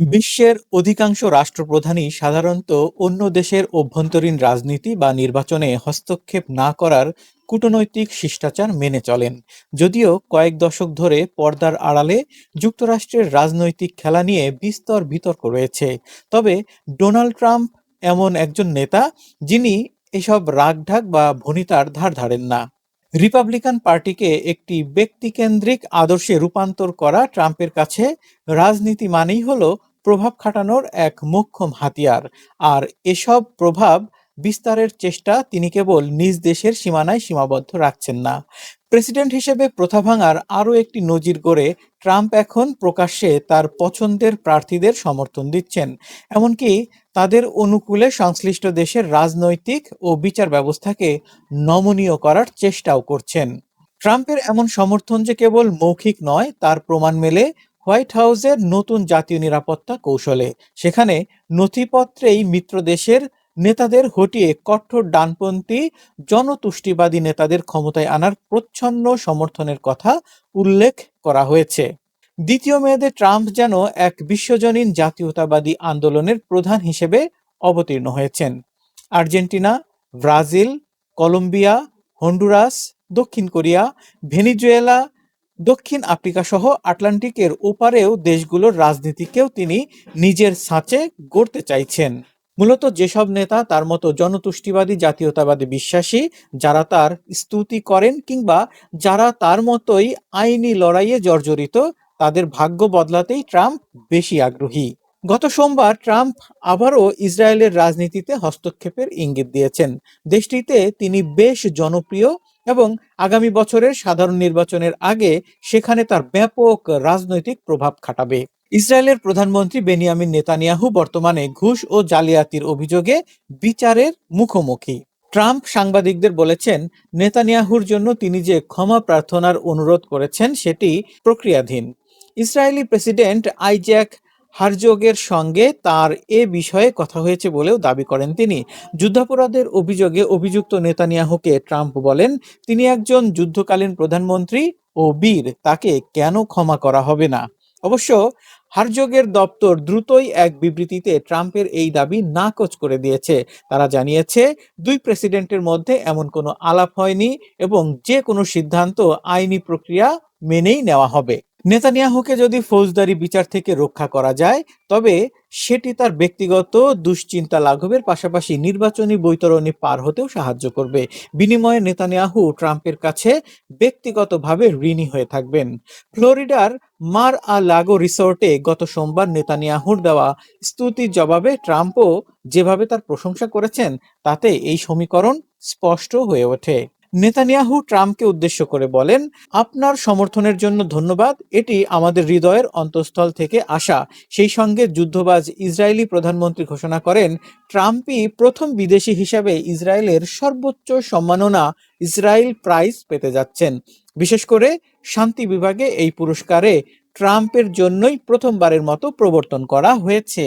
বিশ্বের অধিকাংশ রাষ্ট্রপ্রধানই সাধারণত অন্য দেশের অভ্যন্তরীণ রাজনীতি বা নির্বাচনে হস্তক্ষেপ না করার কূটনৈতিক শিষ্টাচার মেনে চলেন। যদিও কয়েক দশক ধরে পর্দার আড়ালে যুক্তরাষ্ট্রের রাজনৈতিক খেলা নিয়ে বিস্তর বিতর্ক রয়েছে। তবে ডোনাল্ড ট্রাম্প এমন একজন নেতা যিনি এসব রাগঢাক বা ভনিতার ধার ধারেন না। রিপাবলিকান পার্টিকে একটি ব্যক্তিকেন্দ্রিক আদর্শে রূপান্তর করা ট্রাম্পের কাছে রাজনীতি মানেই হলো প্রভাব খাটানোর এক মোক্ষম হাতিয়ার। আর এসব প্রভাব বিস্তারের চেষ্টা তিনি কেবল নিজ দেশের সীমানায় সীমাবদ্ধ রাখছেন না। প্রেসিডেন্ট হিসেবে প্রথা ভাঙার আরও একটি নজির গড়ে ট্রাম্প এখন প্রকাশ্যে তার পছন্দের প্রার্থীদের সমর্থন দিচ্ছেন। এমনকি তাদের অনুকূলে সংশ্লিষ্ট দেশের রাজনৈতিক ও বিচার ব্যবস্থাকে নমনীয় করার চেষ্টাও করছেন। ট্রাম্পের এমন সমর্থন যে কেবল মৌখিক নয়, তার প্রমাণ মেলে হোয়াইট হাউসের নতুন জাতীয় নিরাপত্তা কৌশলে। সেখানে নথিপত্রেই মিত্র দেশের নেতাদের হটিয়ে কঠোর ডানপন্থী, জনতুষ্টিবাদী নেতাদের ক্ষমতায় আনার প্রচ্ছন্ন সমর্থনের কথা উল্লেখ করা হয়েছে। দ্বিতীয় মেয়াদে ট্রাম্প যেন এক বিশ্বজনীন জাতীয়তাবাদী আন্দোলনের প্রধান হিসেবে অবতীর্ণ হয়েছেন। আর্জেন্টিনা, ব্রাজিল, কলম্বিয়া, হন্ডুরাস, দক্ষিণ কোরিয়া, ভেনিজুয়েলা দক্ষিণ আফ্রিকা সহ আটলান্টিকের ওপারেও দেশগুলোর রাজনীতিকেও তিনি নিজের সাঁচে গড়তে চাইছেন। মূলত যেসব নেতা তার মতো জনতুষ্টিবাদী, জাতীয়তাবাদী বিশ্বাসী, যারা তার স্তুতি করেন কিংবা যারা তার মতোই আইনি লড়াইয়ে জর্জরিত, তাদের ভাগ্য বদলাতেই ট্রাম্প বেশি আগ্রহী। গত সোমবার ট্রাম্প আবারও ইসরায়েলের রাজনীতিতে হস্তক্ষেপের ইঙ্গিত দিয়েছেন। দেশটিতে তিনি বেশ জনপ্রিয় এবং আগামী বছরের সাধারণ নির্বাচনের আগে সেখানে তার ব্যাপক রাজনৈতিক প্রভাব খাটাবে। ইসরায়েলের প্রধানমন্ত্রী বেনিয়ামিন নেতানিয়াহু বর্তমানে ঘুষ ও জালিয়াতির অভিযোগে বিচারের মুখোমুখি। ট্রাম্প সাংবাদিকদের বলেছেন, নেতানিয়াহুর জন্য তিনি যে ক্ষমা প্রার্থনার অনুরোধ করেছেন, সেটি প্রক্রিয়াধীন। ইসরায়েলি প্রেসিডেন্ট আইজ্যাক হারজোগের সঙ্গে তার এ বিষয়ে কথা হয়েছে বলেও দাবি করেন তিনি। যুদ্ধাপরাধের অভিযোগে অভিযুক্ত নেতানিয়াহুকে ট্রাম্প বলেন, তিনি একজন যুদ্ধকালীন প্রধানমন্ত্রী ও বীর, তাকে কেন ক্ষমা করা হবে না? অবশ্য হারজোগের দপ্তর দ্রুতই এক বিবৃতিতে ট্রাম্পের এই দাবি নাকচ করে দিয়েছে। তারা জানিয়েছে, দুই প্রেসিডেন্টের মধ্যে এমন কোনো আলাপ হয়নি এবং যে কোনো সিদ্ধান্ত আইনি প্রক্রিয়া মেনেই নেওয়া হবে। নেতানিয়াহুকে যদি ফৌজদারি বিচার থেকে রক্ষা করা যায়, তবে সেটি তার ব্যক্তিগত দুশ্চিন্তা লাঘবের পাশাপাশি নির্বাচনী বৈতরণী পার হতেও সাহায্য করবে। বিনিময়ে নেতানিয়াহু ট্রাম্পের কাছে ব্যক্তিগতভাবে ঋণী হয়ে থাকবেন। ফ্লোরিডার মার আ লাগো রিসোর্টে গত সোমবার নেতানিয়াহুর দেওয়া স্তুতির জবাবে ট্রাম্পও যেভাবে তার প্রশংসা করেছেন, তাতে এই সমীকরণ স্পষ্ট হয়ে ওঠে। নেতানিয়াহু ট্রাম্পকে উদ্দেশ্য করে বলেন, আপনার সমর্থনের জন্য ধন্যবাদ, এটি আমাদের হৃদয়ের অন্তঃস্থল থেকে আসা। সেই সঙ্গে যুদ্ধবাজ ইসরায়েলি প্রধানমন্ত্রী ঘোষণা করেন, ট্রাম্পই প্রথম বিদেশি হিসাবে ইসরায়েলের সর্বোচ্চ সম্মাননা ইসরায়েল প্রাইজ পেতে যাচ্ছেন। বিশেষ করে শান্তি বিভাগে এই পুরস্কারে ট্রাম্পের জন্যই প্রথমবারের মতো প্রবর্তন করা হয়েছে।